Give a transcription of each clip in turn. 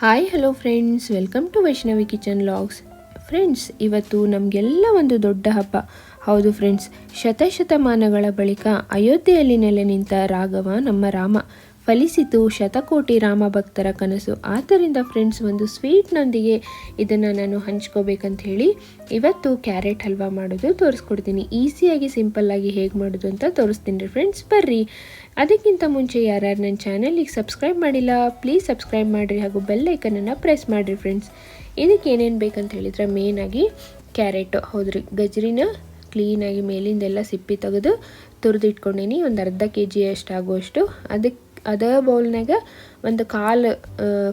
Hi hello friends welcome to Vaishnavi kitchen vlogs friends ಇವತ್ತು ನಮಗೆಲ್ಲ ಒಂದು ದೊಡ್ಡ ಹಬ್ಬ. ಹೌದು ಫ್ರೆಂಡ್ಸ್ ಶತಶತಮಾನಗಳ ಬಳಿಕ ಅಯೋಧ್ಯೆಯಲ್ಲಿ ನೆಲೆ ನಿಂತ ರಾಘವ ನಮ್ಮ ರಾಮ. ಫಲಿಸಿತು. ಶತಕೋಟಿ ರಾಮ ಭಕ್ತರ ಕನಸು. ಆದ್ದರಿಂದ ಫ್ರೆಂಡ್ಸ್ ಒಂದು ಸ್ವೀಟ್ನೊಂದಿಗೆ ಇದನ್ನು ನಾನು ಹಂಚ್ಕೋಬೇಕಂತ ಹೇಳಿ ಇವತ್ತು ಕ್ಯಾರೆಟ್ ಹಲ್ವಾ ಮಾಡೋದು ತೋರಿಸ್ಕೊಡ್ತೀನಿ. ಈಸಿಯಾಗಿ ಸಿಂಪಲ್ಲಾಗಿ ಹೇಗೆ ಮಾಡೋದು ಅಂತ ತೋರಿಸ್ತೀನಿ ರೀ ಫ್ರೆಂಡ್ಸ್ ಬರ್ರಿ. ಅದಕ್ಕಿಂತ ಮುಂಚೆ ಯಾರ್ಯಾರು ನನ್ನ ಚಾನಲಿಗೆ ಸಬ್ಸ್ಕ್ರೈಬ್ ಮಾಡಿಲ್ಲ ಪ್ಲೀಸ್ ಸಬ್ಸ್ಕ್ರೈಬ್ ಮಾಡಿರಿ ಹಾಗೂ ಬೆಲ್ ಐಕನನ್ನು ಪ್ರೆಸ್ ಮಾಡಿರಿ ಫ್ರೆಂಡ್ಸ್ ಇದಕ್ಕೆ ಏನೇನು ಬೇಕಂತ ಹೇಳಿದ್ರೆ ಮೇನಾಗಿ ಕ್ಯಾರೆಟು ಹೌದ್ರಿ ಗಜ್ರಿನ ಕ್ಲೀನಾಗಿ ಮೇಲಿಂದೆಲ್ಲ ಸಿಪ್ಪಿ ತೆಗೆದು ತುರಿದಿಟ್ಕೊಂಡಿನಿ. ಒಂದು ಅರ್ಧ ಕೆ ಜಿ ಅಷ್ಟಾಗುವಷ್ಟು. ಅದಕ್ಕೆ ಅದ ಬೌಲ್ನಾಗ ಒಂದು ಕಾಲು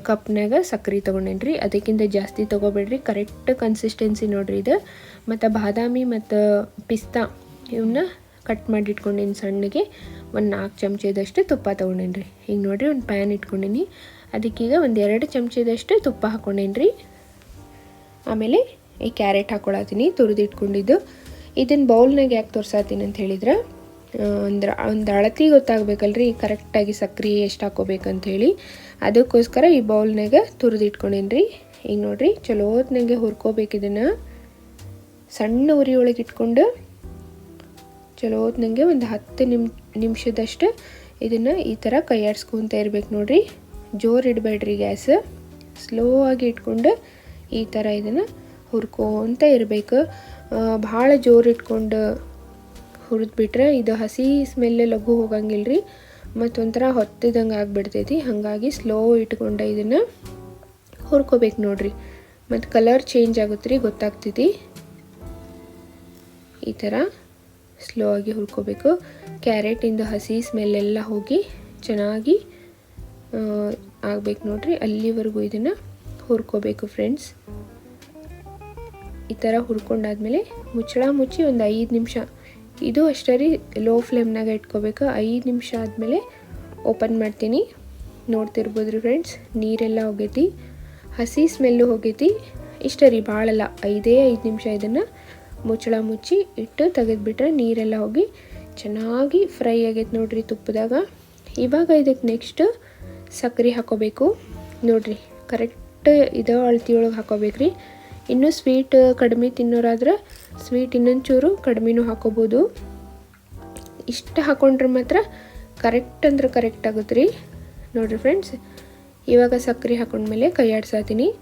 ಕಪ್ನಾಗ ಸಕ್ಕರೆ ತೊಗೊಂಡೇನಿ ರೀ ಅದಕ್ಕಿಂತ ಜಾಸ್ತಿ ತೊಗೋಬೇಡ್ರಿ. ಕರೆಕ್ಟ್ ಕನ್ಸಿಸ್ಟೆನ್ಸಿ ನೋಡ್ರಿ ಇದು. ಮತ್ತು ಬಾದಾಮಿ ಮತ್ತು ಪಿಸ್ತಾ ಇವನ್ನ ಕಟ್ ಮಾಡಿ ಇಟ್ಕೊಂಡೀನಿ ಸಣ್ಣಗೆ. ಒಂದು ನಾಲ್ಕು ಚಮಚದಷ್ಟು ತುಪ್ಪ ತೊಗೊಂಡೇನಿ ರೀ ಈಗ ನೋಡಿರಿ ಒಂದು ಪ್ಯಾನ್ ಇಟ್ಕೊಂಡೀನಿ. ಅದಕ್ಕೀಗ ಒಂದು ಎರಡು ಚಮಚದಷ್ಟು ತುಪ್ಪ ಹಾಕ್ಕೊಂಡೇನಿ ರೀ ಆಮೇಲೆ ಈ ಕ್ಯಾರೆಟ್ ಹಾಕ್ಕೊಳತ್ತೀನಿ ತುರಿದಿಟ್ಕೊಂಡಿದ್ದು. ಇದನ್ನು ಬೌಲ್ನಾಗ ಯಾಕೆ ತೋರ್ಸಾತೀನಿ ಅಂತ ಹೇಳಿದ್ರೆ ಅಂದ್ರೆ ಒಂದು ಅಳತಿ ಗೊತ್ತಾಗಬೇಕಲ್ರಿ, ಕರೆಕ್ಟಾಗಿ ಸಕ್ರೆ ಎಷ್ಟು ಹಾಕೋಬೇಕಂತ ಹೇಳಿ. ಅದಕ್ಕೋಸ್ಕರ ಈ ಬೌಲ್ನಾಗ ತುರಿದಿಟ್ಕೊಂಡೇನಿ ರೀ ಈಗ ನೋಡಿರಿ ಚಲೋ ಹುರ್ಕೋಬೇಕು ಇದನ್ನು. ಸಣ್ಣ ಉರಿ ಒಳಗೆ ಇಟ್ಕೊಂಡು ಚಲೋ ಒಂದು ಹತ್ತು ನಿಮ್, ನಿಮಿಷದಷ್ಟು ಇದನ್ನು ಈ ಥರ ಕೈಯಾಡ್ಸ್ಕೊತ ಇರ್ಬೇಕು ನೋಡಿರಿ. ಜೋರು ಇಡಬೇಡ್ರಿ ಗ್ಯಾಸ್. ಸ್ಲೋ ಆಗಿ ಇಟ್ಕೊಂಡು ಈ ಥರ ಇದನ್ನು ಹುರ್ಕೋತ ಇರಬೇಕು. ಭಾಳ ಜೋರು ಇಟ್ಕೊಂಡು ಹುರಿದ್ಬಿಟ್ರೆ ಇದು ಹಸಿ ಸ್ಮೆಲ್ ಲಘು ಹೋಗಂಗಿಲ್ಲ ರೀ. ಮತ್ತು ಒಂಥರ ಹೊತ್ತಿದಂಗೆ ಆಗಿಬಿಡ್ತೈತಿ. ಹಾಗಾಗಿ ಸ್ಲೋ ಇಟ್ಕೊಂಡೆ ಇದನ್ನು ಹುರ್ಕೋಬೇಕು ನೋಡ್ರಿ. ಮತ್ತು ಕಲರ್ ಚೇಂಜ್ ಆಗುತ್ತೆ ರೀ, ಗೊತ್ತಾಗ್ತೈತಿ. ಈ ಥರ ಸ್ಲೋ ಆಗಿ ಹುರ್ಕೋಬೇಕು. ಕ್ಯಾರೆಟಿಂದ ಹಸಿ ಸ್ಮೆಲ್ ಎಲ್ಲ ಹೋಗಿ ಚೆನ್ನಾಗಿ ಆಗ್ಬೇಕು ನೋಡ್ರಿ. ಅಲ್ಲಿವರೆಗೂ ಇದನ್ನು ಹುರ್ಕೋಬೇಕು ಫ್ರೆಂಡ್ಸ್ ಈ ಥರ ಹುರ್ಕೊಂಡಾದ್ಮೇಲೆ ಮುಚ್ಚಳ ಮುಚ್ಚಿ ಒಂದು ಐದು ನಿಮಿಷ ಇದು ಅಷ್ಟೇ ರೀ ಲೋ ಫ್ಲೇಮ್ನಾಗ ಇಟ್ಕೋಬೇಕು. ಐದು ನಿಮಿಷ ಆದಮೇಲೆ ಓಪನ್ ಮಾಡ್ತೀನಿ. ನೋಡ್ತಿರ್ಬೋದು ರೀ ಫ್ರೆಂಡ್ಸ್ ನೀರೆಲ್ಲ ಹೋಗೈತಿ. ಹಸಿ ಸ್ಮೆಲ್ಲು ಹೋಗೈತಿ. ಇಷ್ಟೇ ರೀ ಭಾಳಲ್ಲ ಐದೇ ಐದು ನಿಮಿಷ ಇದನ್ನು ಮುಚ್ಚಳ ಮುಚ್ಚಿ ಇಟ್ಟು ತೆಗೆದುಬಿಟ್ರೆ ನೀರೆಲ್ಲ ಹೋಗಿ ಚೆನ್ನಾಗಿ ಫ್ರೈ ಆಗೈತೆ ನೋಡಿರಿ ತುಪ್ಪದಾಗ. ಇವಾಗ ಇದಕ್ಕೆ ನೆಕ್ಸ್ಟ್ ಸಕ್ಕರೆ ಹಾಕೋಬೇಕು. ನೋಡಿರಿ ಕರೆಕ್ಟ್ ಇದೋ ಅಳತಿಯೊಳಗೆ ಹಾಕೋಬೇಕ್ರಿ. ಇನ್ನೂ ಸ್ವೀಟ್ ಕಡಿಮೆ ತಿನ್ನೋರಾದ್ರೆ ಸ್ವೀಟ್ ಇನ್ನೊಂಚೂರು ಕಡಿಮೆನೂ ಹಾಕೋಬೋದು. ಇಷ್ಟು ಹಾಕೊಂಡ್ರೆ ಮಾತ್ರ ಕರೆಕ್ಟ್ ಅಂದ್ರೆ ಕರೆಕ್ಟ್ ಆಗುತ್ತೆ ರೀ ನೋಡಿರಿ ಫ್ರೆಂಡ್ಸ್ ಇವಾಗ ಸಕ್ಕರೆ ಹಾಕೊಂಡ್ಮೇಲೆ ಕೈ ಆಡ್ಸಾತೀನಿ.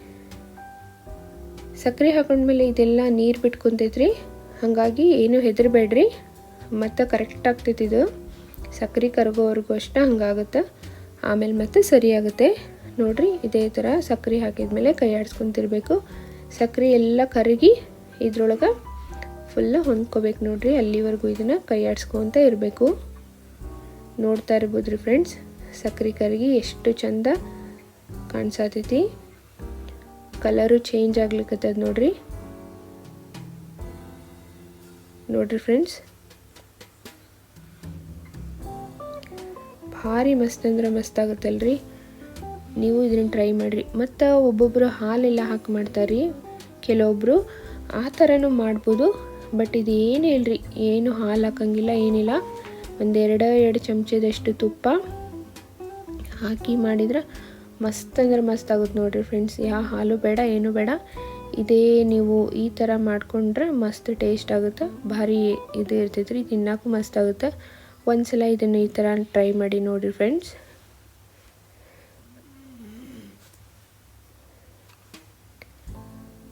ಸಕ್ಕರೆ ಹಾಕೊಂಡ್ಮೇಲೆ ಇದೆಲ್ಲ ನೀರು ಬಿಟ್ಕೊಂತೈತ್ರಿ. ಹಾಗಾಗಿ ಏನು ಹೆದರಬೇಡ್ರಿ. ಮತ್ತು ಕರೆಕ್ಟ್ ಆಗ್ತೈತಿ ಇದು. ಸಕ್ಕರೆ ಕರಗೋವರೆಗೂ ಅಷ್ಟೇ ಹಂಗಾಗುತ್ತೆ. ಆಮೇಲೆ ಮತ್ತೆ ಸರಿಯಾಗುತ್ತೆ ನೋಡಿರಿ, ಇದೇ ಥರ ಸಕ್ಕರೆ ಹಾಕಿದ್ಮೇಲೆ ಕೈ ಆಡಿಸ್ಕೊತಿರ್ಬೇಕು. ಸಕ್ಕರೆ ಎಲ್ಲ ಕರಗಿ ಇದ್ರೊಳಗೆ ಫುಲ್ಲ ಹೊಂದ್ಕೋಬೇಕು ನೋಡ್ರಿ. ಅಲ್ಲಿವರೆಗೂ ಇದನ್ನು ಕೈ ಆಡಿಸ್ಕೊತ ಇರಬೇಕು. ನೋಡ್ತಾ ಇರ್ಬೋದು ರೀ ಫ್ರೆಂಡ್ಸ್ ಸಕ್ಕರೆ ಕರಗಿ ಎಷ್ಟು ಚಂದ ಕಾಣಿಸತೈತಿ. ಕಲರು ಚೇಂಜ್ ಆಗ್ಲಿಕ್ಕತ್ತದ ನೋಡ್ರಿ. ನೋಡ್ರಿ ಫ್ರೆಂಡ್ಸ್ ಭಾರಿ ಮಸ್ತ್ ಅಂದ್ರೆ ಮಸ್ತ್ ಆಗುತ್ತಲ್ರಿ. ನೀವು ಇದನ್ನು ಟ್ರೈ ಮಾಡಿರಿ. ಮತ್ತು ಒಬ್ಬೊಬ್ಬರು ಹಾಲೆಲ್ಲ ಹಾಕಿ ಮಾಡ್ತಾರೆ ಕೆಲವೊಬ್ಬರು ಆ ಥರನೂ ಮಾಡ್ಬೋದು. ಬಟ್ ಇದು ಏನು ಇಲ್ರಿ. ಏನು ಹಾಲು ಹಾಕಂಗಿಲ್ಲ, ಏನಿಲ್ಲ. ಒಂದೆರಡು ಎರಡು ಚಮಚದಷ್ಟು ತುಪ್ಪ ಹಾಕಿ ಮಾಡಿದ್ರೆ ಮಸ್ತ್ ಅಂದ್ರೆ ಮಸ್ತ್ ಆಗುತ್ತೆ ನೋಡಿರಿ ಫ್ರೆಂಡ್ಸ್ ಯಾವ ಹಾಲು ಬೇಡ, ಏನು ಬೇಡ. ಇದೇ ನೀವು ಈ ಥರ ಮಾಡಿಕೊಂಡ್ರೆ ಮಸ್ತ್ ಟೇಸ್ಟ್ ಆಗುತ್ತೆ. ಭಾರಿ ಇದು ಇರ್ತೈತೆ ರೀ ತಿನ್ನೋಕ್ಕೂ ಮಸ್ತ್ ಆಗುತ್ತೆ. ಒಂದ್ಸಲ ಇದನ್ನು ಈ ಥರ ಟ್ರೈ ಮಾಡಿ ನೋಡಿರಿ ಫ್ರೆಂಡ್ಸ್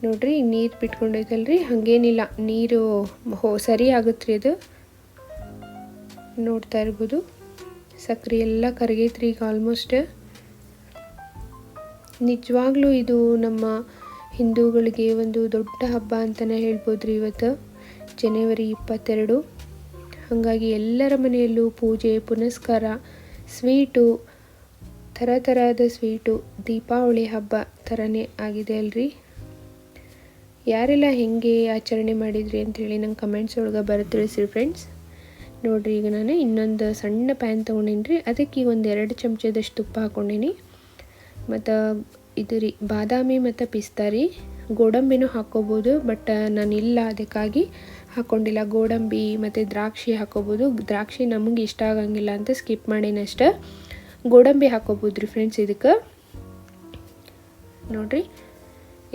ನೋಡ್ರಿ, ನೀರು ಬಿಟ್ಕೊಂಡೈತಲ್ರಿ ಹಾಗೇನಿಲ್ಲ, ನೀರು ಹೋ, ಸರಿ ಆಗುತ್ತೆ ಅದು. ನೋಡ್ತಾ ಇರ್ಬೋದು. ಸಕ್ಕರೆ ಎಲ್ಲ ಕರಗೈತ್ರಿ ಈಗ ಆಲ್ಮೋಸ್ಟ್ ನಿಜವಾಗ್ಲೂ ಇದು ನಮ್ಮ ಹಿಂದೂಗಳಿಗೆ ಒಂದು ದೊಡ್ಡ ಹಬ್ಬ ಅಂತಲೇ ಹೇಳ್ಬೋದು ರೀ ಇವತ್ತು, ಜನವರಿ ಇಪ್ಪತ್ತೆರಡು. ಹಾಗಾಗಿ ಎಲ್ಲರ ಮನೆಯಲ್ಲೂ ಪೂಜೆ, ಪುನಸ್ಕಾರ, ಸ್ವೀಟು, ಥರ ಥರದ ಸ್ವೀಟು, ದೀಪಾವಳಿ ಹಬ್ಬ ಥರನೇ ಆಗಿದೆ ಅಲ್ರಿ. ಯಾರೆಲ್ಲ ಹೆಂಗೆ ಆಚರಣೆ ಮಾಡಿದ್ರಿ ಅಂಥೇಳಿ ನಂಗೆ ಕಮೆಂಟ್ಸ್ ಒಳಗೆ ಬರ ತಿಳಿಸಿರಿ ಫ್ರೆಂಡ್ಸ್ ನೋಡಿರಿ, ಈಗ ನಾನು ಇನ್ನೊಂದು ಸಣ್ಣ ಪ್ಯಾನ್ ತೊಗೊಂಡೇನಿ ರೀ ಅದಕ್ಕೆ ಈಗ ಒಂದು ಎರಡು ಚಮಚದಷ್ಟು ತುಪ್ಪ ಹಾಕ್ಕೊಂಡೀನಿ ಮತ್ತು ಇದು ರೀ, ಬಾದಾಮಿ ಮತ್ತು ಪಿಸ್ತಾ ರೀ. ಗೋಡಂಬಿನೂ ಹಾಕ್ಕೋಬೋದು ಬಟ್ ನಾನು ಇಲ್ಲ ಅದಕ್ಕಾಗಿ ಹಾಕ್ಕೊಂಡಿಲ್ಲ ಗೋಡಂಬಿ ಮತ್ತು ದ್ರಾಕ್ಷಿ ಹಾಕ್ಕೋಬೋದು ದ್ರಾಕ್ಷಿ ನಮಗೆ ಇಷ್ಟ ಆಗಂಗಿಲ್ಲ ಅಂತ ಸ್ಕಿಪ್ ಮಾಡೀನಷ್ಟೆ ಗೋಡಂಬಿ ಹಾಕ್ಕೋಬೋದು ರೀ ಫ್ರೆಂಡ್ಸ್ ಇದಕ್ಕೆ. ನೋಡ್ರಿ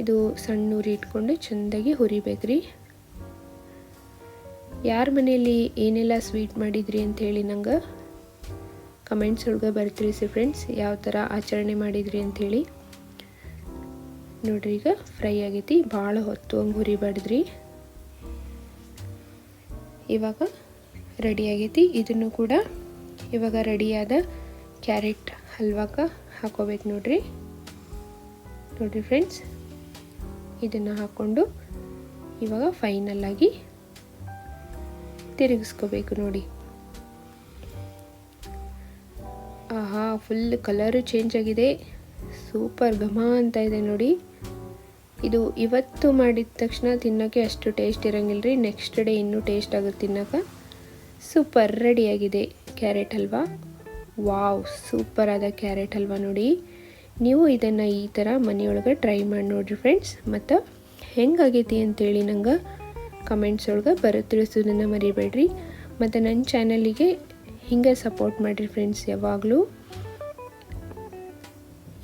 ಇದು ಸಣ್ಣ ಉರಿ ಇಟ್ಕೊಂಡು ಚೆಂದಾಗಿ ಹುರಿಬೇಕ್ರಿ. ಯಾರ ಮನೆಯಲ್ಲಿ ಏನೆಲ್ಲ ಸ್ವೀಟ್ ಮಾಡಿದ್ರಿ ಅಂತ ಹೇಳಿ ನಂಗೆ ಕಮೆಂಟ್ಸ್ ಒಳಗೆ ಬರ್ತಿರಿಸಿ ಫ್ರೆಂಡ್ಸ್, ಯಾವ ಥರ ಆಚರಣೆ ಮಾಡಿದ್ರಿ ಅಂಥೇಳಿ ನೋಡ್ರಿ ಈಗ ಫ್ರೈ ಆಗೈತಿ, ಭಾಳ ಹೊತ್ತು ಹಂಗೆ ಹುರಿಬಾರ್ದ್ರಿ ಇವಾಗ ರೆಡಿ ಆಗೈತಿ. ಇದನ್ನು ಕೂಡ ಇವಾಗ ರೆಡಿಯಾದ ಕ್ಯಾರೆಟ್ ಹಲ್ವಾಗ ಹಾಕೋಬೇಕು ನೋಡ್ರಿ. ನೋಡ್ರಿ ಫ್ರೆಂಡ್ಸ್ ಇದನ್ನು ಹಾಕ್ಕೊಂಡು ಇವಾಗ ಫೈನಲ್ಲಾಗಿ ತಿರುಗಿಸ್ಕೋಬೇಕು ನೋಡಿ. ಆಹಾ ಫುಲ್ ಕಲರು ಚೇಂಜ್ ಆಗಿದೆ. ಸೂಪರ್ ಘಮ ಅಂತ ಇದೆ ನೋಡಿ. ಇದು ಇವತ್ತು ಮಾಡಿದ ತಕ್ಷಣ ತಿನ್ನೋಕ್ಕೆ ಅಷ್ಟು ಟೇಸ್ಟ್ ಇರೋಂಗಿಲ್ಲ ರೀ ನೆಕ್ಸ್ಟ್ ಡೇ ಇನ್ನೂ ಟೇಸ್ಟ್ ಆಗುತ್ತೆ ತಿನ್ನೋಕೆ. ಸೂಪರ್ ರೆಡಿಯಾಗಿದೆ ಕ್ಯಾರೆಟ್ ಹಲ್ವಾ. ವಾವ್ ಸೂಪರ್ ಆದ ಕ್ಯಾರೆಟ್ ಹಲ್ವಾ ನೋಡಿ. ನೀವು ಇದನ್ನು ಈ ಥರ ಮನೆಯೊಳಗೆ ಟ್ರೈ ಮಾಡಿ ನೋಡಿರಿ ಫ್ರೆಂಡ್ಸ್ ಮತ್ತು ಹೆಂಗಾಗೈತಿ ಅಂತೇಳಿ ನಂಗೆ ಕಮೆಂಟ್ಸ್ ಒಳಗೆ ಬರೋ ತಿಳಿಸೋದನ್ನು ಮರಿಬೇಡ್ರಿ. ಮತ್ತು ನನ್ನ ಚಾನಲಿಗೆ ಹಿಂಗೆ ಸಪೋರ್ಟ್ ಮಾಡಿರಿ ಫ್ರೆಂಡ್ಸ್ ಯಾವಾಗಲೂ.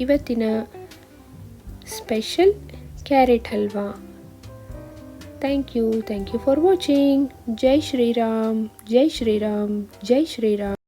ಇವತ್ತಿನ special carrot halwa. Thank you thank you for watching ಜೈ ಶ್ರೀರಾಮ್ ಜೈ ಶ್ರೀರಾಮ್ ಜೈ ಶ್ರೀರಾಮ್.